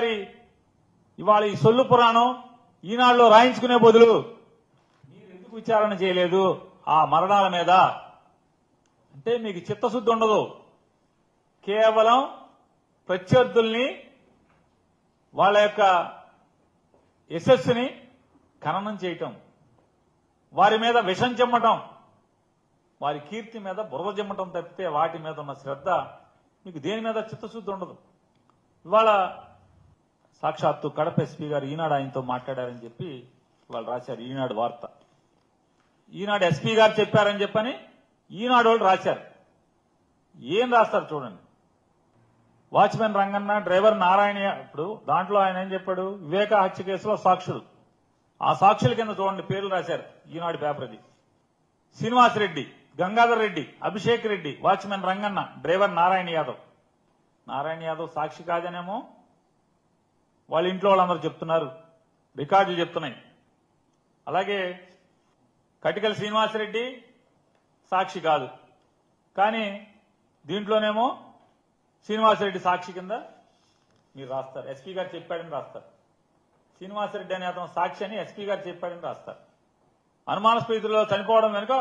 గారి ఇవాళ ఈ సొల్లు పురాణం ఈనాడులో రాయించుకునే బదులు మీరు ఎందుకు విచారణ చేయలేదు? ఆ మరణాల మీద అంటే మీకు చిత్తశుద్ధి ఉండదు. కేవలం ప్రత్యర్థుల్ని వాళ్ళ యొక్క యశస్సుని ఖననం చేయటం వారి మీద విషం చెమ్మటం వారి కీర్తి మీద బురద చెమ్మటం తప్పితే వాటి మీద ఉన్న శ్రద్ధ మీకు దేని మీద చిత్తశుద్ధి ఉండదు. ఇవాళ సాక్షాత్తు కడప ఎస్పీ గారు ఈనాడు ఆయనతో మాట్లాడారని చెప్పి వాళ్ళు రాశారు. ఈనాడు వార్త. ఈనాడు ఎస్పీ గారు చెప్పారని చెప్పని ఈనాడు వాళ్ళు రాశారు. ఏం రాస్తారు చూడండి. వాచ్మెన్ రంగన్న డ్రైవర్ నారాయణ ఇప్పుడు దాంట్లో ఆయన ఏం చెప్పాడు? వివేక హత్య కేసులో సాక్షులు. ఆ సాక్షుల కింద చూడండి పేర్లు రాశారు ఈనాడు పేపర్ ఇది శ్రీనివాస్ రెడ్డి గంగాధర్ రెడ్డి అభిషేక్ రెడ్డి వాచ్మెన్ రంగన్న డ్రైవర్ నారాయణ యాదవ్. నారాయణ యాదవ్ సాక్షి కాదనేమో వాళ్ళ ఇంట్లో వాళ్ళందరూ చెప్తున్నారు. రికార్డులు చెప్తున్నాయి. అలాగే కటికల శ్రీనివాసరెడ్డి సాక్షి కాదు. కానీ దీంట్లోనేమో శ్రీనివాసరెడ్డి సాక్షి కింద మీరు రాస్తారు. ఎస్పీ గారు చెప్పాడని రాస్తారు. శ్రీనివాసరెడ్డి అనే అతను సాక్షి అని ఎస్పీ గారు చెప్పాడని రాస్తారు. అనుమానాస్పదలో చనిపోవడం వెనుక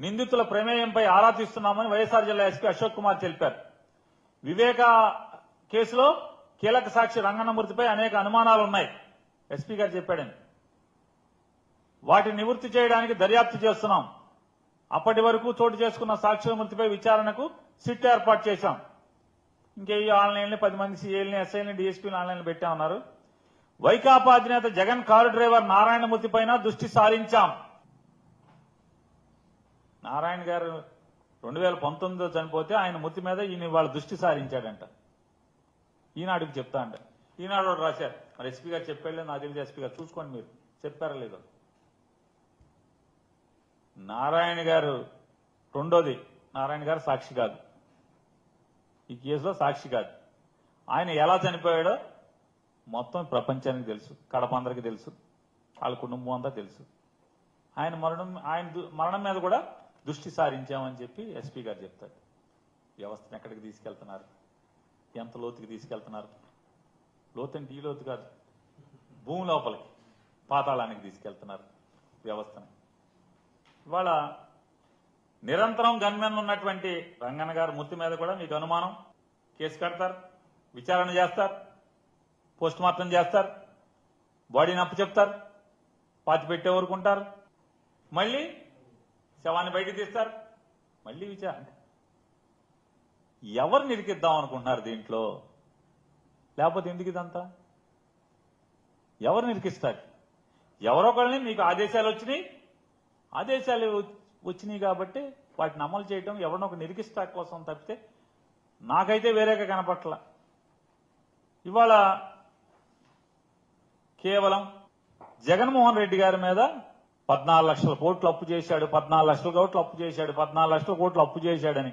నిందితుల ప్రమేయంపై ఆరా తీస్తున్నామని వైఎస్ఆర్ జిల్లా ఎస్పీ అశోక్ కుమార్ తెలిపారు. వివేక కేసులో కీలక సాక్షి రంగన్నమూర్తిపై అనేక అనుమానాలు ఉన్నాయి ఎస్పీ గారు చెప్పాడని వాటిని నివృత్తి చేయడానికి దర్యాప్తు చేస్తున్నాం. అప్పటి వరకు చోటు చేసుకున్న సాక్షుల మృతిపై విచారణకు సిట్ ఏర్పాటు చేశాం. ఇంకే ఆన్లైన్లో పది మంది సీఏల్ని ఎస్ఐని డిఎస్పీని ఆన్లైన్లో పెట్టామన్నారు వైకాపా అధినేత జగన్ కారు డ్రైవర్ నారాయణమూర్తి పైన దృష్టి సారించాం. నారాయణ గారు రెండు వేల పంతొమ్మిదిలో చనిపోతే ఆయన మృతి మీద ఈయన వాళ్ళ దృష్టి సారించాడంట. ఈనాడుకి చెప్తా అంట. ఈనాడు ఒకటి రాశారు. మరి ఎస్పీ గారు చెప్పారు నాకు తెలిసి ఎస్పీ గారు. చూసుకోండి మీరు. చెప్పారా లేదో. నారాయణ గారు రెండోది. నారాయణ గారు సాక్షి కాదు. ఈ కేసులో సాక్షి కాదు. ఆయన ఎలా చనిపోయాడో మొత్తం ప్రపంచానికి తెలుసు. కడప అందరికి తెలుసు. వాళ్ళ కుటుంబం అంతా తెలుసు. ఆయన మరణం ఆయన దు- మరణం మీద కూడా దృష్టి సారించామని చెప్పి ఎస్పీ గారు చెప్తారు. వ్యవస్థను ఎక్కడికి తీసుకెళ్తున్నారు? ఎంత లోతుకి తీసుకెళ్తున్నారు? లోతు అంటే ఈ లోతు కాదు. భూమి లోపలికి పాతాళానికి తీసుకెళ్తున్నారు వ్యవస్థను. ఇవాళ నిరంతరం గన్మెన్ ఉన్నటువంటి రంగన్న గారు మృతి మీద కూడా మీకు అనుమానం. కేసు కడతారు విచారణ చేస్తారు పోస్ట్ మార్టం చేస్తారు బాడీని అప్పు చెప్తారు పాతి పెట్టే ఊరుకుంటారు మళ్ళీ శవాన్ని బయటికి తీస్తారు మళ్ళీ విచారణ. ఎవరు నిరికిద్దాం అనుకుంటున్నారు దీంట్లో? లేకపోతే ఎందుకు ఇదంతా? ఎవరు నిరికిస్తారు ఎవరొకరిని మీకు ఆదేశాలు వచ్చినాయి. ఆదేశాలు వచ్చినాయి కాబట్టి వాటిని అమలు చేయడం ఎవరినొక నిరికిస్తా కోసం తప్పితే నాకైతే వేరేగా కనపట్ల. ఇవాళ కేవలం జగన్మోహన్ రెడ్డి గారి మీద పద్నాలుగు లక్షల కోట్లు అప్పు చేశాడు పద్నాలుగు లక్షల కోట్లు అప్పు చేశాడు పద్నాలుగు లక్షల కోట్లు అప్పు చేశాడని.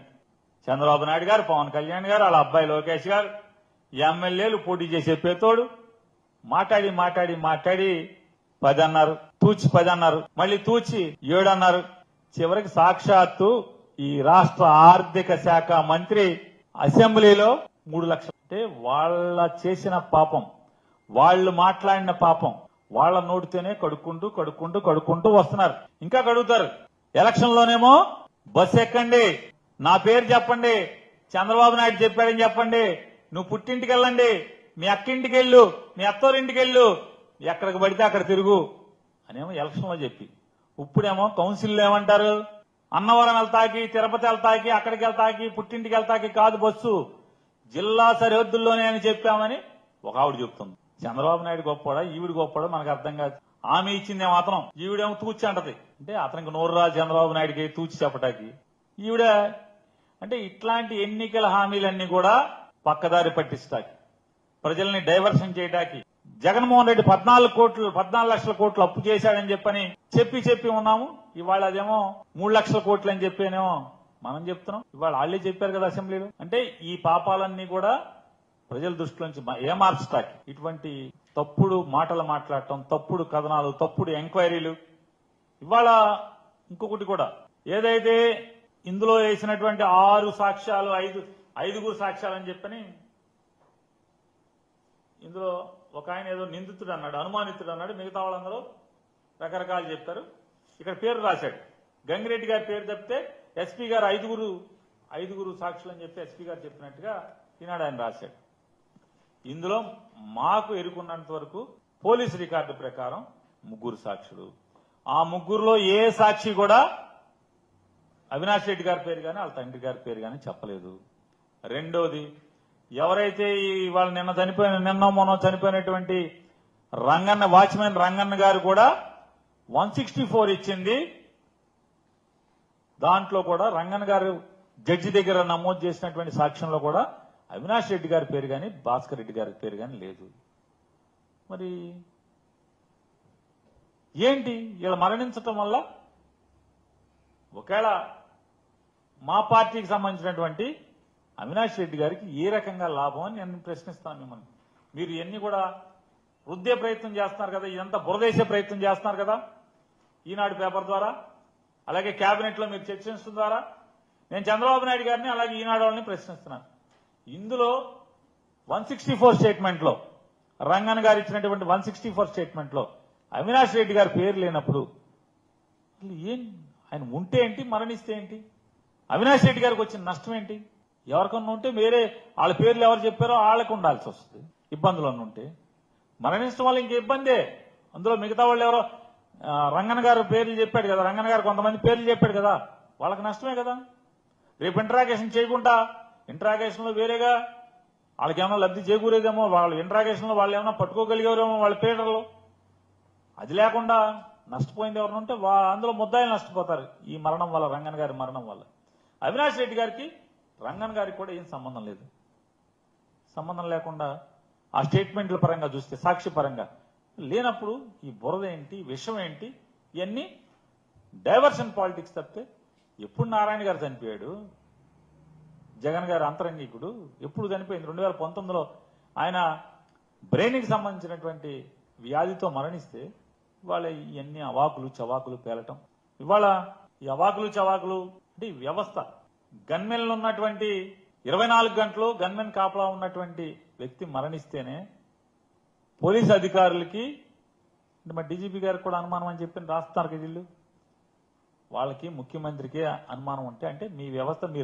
చంద్రబాబు నాయుడు గారు పవన్ కళ్యాణ్ గారు వాళ్ళ అబ్బాయి లోకేష్ గారు ఎమ్మెల్యేలు పోటీ చేసే పేతోడు మాట్లాడి మాట్లాడి మాట్లాడి పది అన్నారు తూచి పది అన్నారు మళ్ళీ తూచి ఏడు అన్నారు చివరికి సాక్షాత్తు ఈ రాష్ట్ర ఆర్థిక శాఖ మంత్రి అసెంబ్లీలో మూడు లక్షలు. అంటే వాళ్ళ చేసిన పాపం వాళ్ళు మాట్లాడిన పాపం వాళ్ళ నోటితోనే కడుక్కుంటూ కడుక్కుంటూ కడుక్కుంటూ వస్తున్నారు. ఇంకా కడుగుతారు. ఎలక్షన్ లోనేమో బస్ ఎక్కండి. నా పేరు చెప్పండి. చంద్రబాబు నాయుడు చెప్పాడని చెప్పండి. నువ్వు పుట్టింటికి వెళ్ళండి. మీ అక్కింటికి వెళ్ళు. మీ అత్తోరింటికి వెళ్ళు. ఎక్కడికి పడితే అక్కడ తిరుగు అనేమో ఎలక్షన్లో చెప్పి. ఇప్పుడేమో కౌన్సిల్ ఏమంటారు? అన్నవరం వెళ్తాకి తిరుపతి వెళ్తాకి అక్కడికి వెళ్తాకి పుట్టింటికి వెళ్తాకి కాదు బస్సు. జిల్లా సరిహద్దుల్లోనే అని చెప్పామని ఒక ఆవిడ చెప్తుంది. చంద్రబాబు నాయుడు గొప్పడా ఈవిడ గొప్పడా మనకు అర్థం కాదు. ఆమె ఇచ్చిందే మాత్రం ఈవిడేమో తూచి అంటది. అంటే అతనికి నోరు రా చంద్రబాబు నాయుడికి తూచి చెప్పటానికి. ఈవిడ అంటే ఇట్లాంటి ఎన్నికల హామీలన్నీ కూడా పక్కదారి పట్టిస్తాయి. ప్రజల్ని డైవర్షన్ చేయడానికి జగన్మోహన్ రెడ్డి పద్నాలుగు కోట్లు పద్నాలుగు లక్షల కోట్లు అప్పు చేశాడని చెప్పని చెప్పి చెప్పి ఉన్నాము. ఇవాళ అదేమో మూడు లక్షల కోట్లు అని చెప్పేనేమో మనం చెప్తున్నాం. ఇవాళ వాళ్ళే చెప్పారు కదా అసెంబ్లీలో. అంటే ఈ పాపాలన్నీ కూడా ప్రజల దృష్టిలోంచి ఏ ఏమార్చటానికి. ఇటువంటి తప్పుడు మాటలు మాట్లాడటం తప్పుడు కథనాలు తప్పుడు ఎంక్వైరీలు ఇవాళ ఇంకొకటి కూడా. ఏదైతే ఇందులో వేసినటువంటి ఆరు సాక్ష్యాలు ఐదు ఐదుగురు సాక్ష్యాలు అని చెప్పని ఇందులో ఒక ఆయన ఏదో నిందితుడు అన్నాడు అనుమానితుడు అన్నాడు మిగతా వాళ్ళందరూ రకరకాలు చెప్పారు ఇక్కడ పేరు రాశాడు. గంగిరెడ్డి గారి పేరు చెప్తే ఎస్పీ గారు ఐదుగురు ఐదుగురు సాక్షులు అని చెప్పి ఎస్పీ గారు చెప్పినట్టుగా ఈనాడు ఆయన రాశాడు. ఇందులో మాకు ఎరుకున్నంత వరకు పోలీస్ రికార్డు ప్రకారం ముగ్గురు సాక్షులు. ఆ ముగ్గురులో ఏ సాక్షి కూడా అవినాష్ రెడ్డి గారి పేరు కానీ వాళ్ళ తండ్రి గారి పేరు కానీ చెప్పలేదు. రెండోది ఎవరైతే ఇవాళ వాళ్ళు నిన్న చనిపోయిన నిన్న మొన్న చనిపోయినటువంటి రంగన్న వాచ్మెన్ రంగన్న గారు కూడా వన్ సిక్స్టీ ఫోర్ ఇచ్చింది. దాంట్లో కూడా రంగన్న గారు జడ్జి దగ్గర నమోదు చేసినటువంటి సాక్ష్యంలో కూడా అవినాష్ రెడ్డి గారి పేరు కానీ భాస్కర్ రెడ్డి గారి పేరు కానీ లేదు. మరి ఏంటి? ఇలా మరణించటం వల్ల ఒకవేళ మా పార్టీకి సంబంధించినటువంటి అవినాష్ రెడ్డి గారికి ఏ రకంగా లాభం అని నేను ప్రశ్నిస్తాను మిమ్మల్ని. మీరు ఇవన్నీ కూడా వృద్ధే ప్రయత్నం చేస్తున్నారు కదా ఇదంతా బురదేసే ప్రయత్నం చేస్తున్నారు కదా ఈనాడు పేపర్ ద్వారా అలాగే కేబినెట్లో మీరు చర్చించడం ద్వారా నేను చంద్రబాబు నాయుడు గారిని అలాగే ఈనాడు వాళ్ళని ప్రశ్నిస్తున్నాను. ఇందులో వన్ సిక్స్టీ ఫోర్ స్టేట్మెంట్లో రంగన్ గారు ఇచ్చినటువంటి వన్ సిక్స్టీ ఫోర్ స్టేట్మెంట్లో అవినాష్ రెడ్డి గారి పేరు లేనప్పుడు ఏం ఆయన ఉంటే ఏంటి మరణిస్తే ఏంటి? అవినాష్ రెడ్డి గారికి వచ్చిన నష్టం ఏంటి? ఎవరికన్నా ఉంటే వేరే వాళ్ళ పేర్లు ఎవరు చెప్పారో వాళ్ళకు ఉండాల్సి వస్తుంది. ఇబ్బందులు అన్న ఉంటే. మరణించడం వల్ల ఇంక ఇబ్బందే. అందులో మిగతా వాళ్ళు ఎవరో రంగన్ గారు పేర్లు చెప్పాడు కదా. రంగన్ గారు కొంతమంది పేర్లు చెప్పాడు కదా. వాళ్ళకి నష్టమే కదా. రేపు ఇంటరాగేషన్ చేయకుండా ఇంటరాగేషన్లో వేరేగా వాళ్ళకి ఏమైనా లబ్ధి చేకూరేదేమో వాళ్ళ ఇంటరాగేషన్లో వాళ్ళు ఏమైనా పట్టుకోగలిగేవారేమో వాళ్ళ పేర్లు. అది లేకుండా నష్టపోయింది ఎవరు ఉంటే వా- అందులో ముద్దాయిలు నష్టపోతారు. ఈ మరణం వల్ల రంగన్ గారి మరణం వల్ల. అవినాష్ రెడ్డి గారికి రంగన్ గారికి కూడా ఏం సంబంధం లేదు. సంబంధం లేకుండా ఆ స్టేట్మెంట్ల పరంగా చూస్తే సాక్షి పరంగా లేనప్పుడు ఈ బురద ఏంటి విషం ఏంటి ఇవన్నీ డైవర్షన్ పాలిటిక్స్ తప్పితే ఎప్పుడు నారాయణ గారు చనిపోయాడు జగన్ గారు అంతరంగికుడు ఎప్పుడు చనిపోయింది? రెండు వేల పంతొమ్మిదిలో ఆయన బ్రెయిన్కి సంబంధించినటువంటి వ్యాధితో మరణిస్తే ఇవాళ ఇవన్నీ అవాకులు చవాకులు పేలటం. ఇవాళ ఈ అవాకులు చవాకులు అంటే ఈ వ్యవస్థ. గన్మెన్లు ఉన్నటువంటి ఇరవై నాలుగు గంటలు గన్మెన్ కాపలా ఉన్నటువంటి వ్యక్తి మరణిస్తేనే పోలీస్ అధికారులకి అంటే మా డీజీపీ గారికి కూడా అనుమానం అని చెప్పి రాస్తున్నారు కదా వీళ్ళు వాళ్ళకి ముఖ్యమంత్రికి అనుమానం ఉంటే అంటే మీ వ్యవస్థ మీరు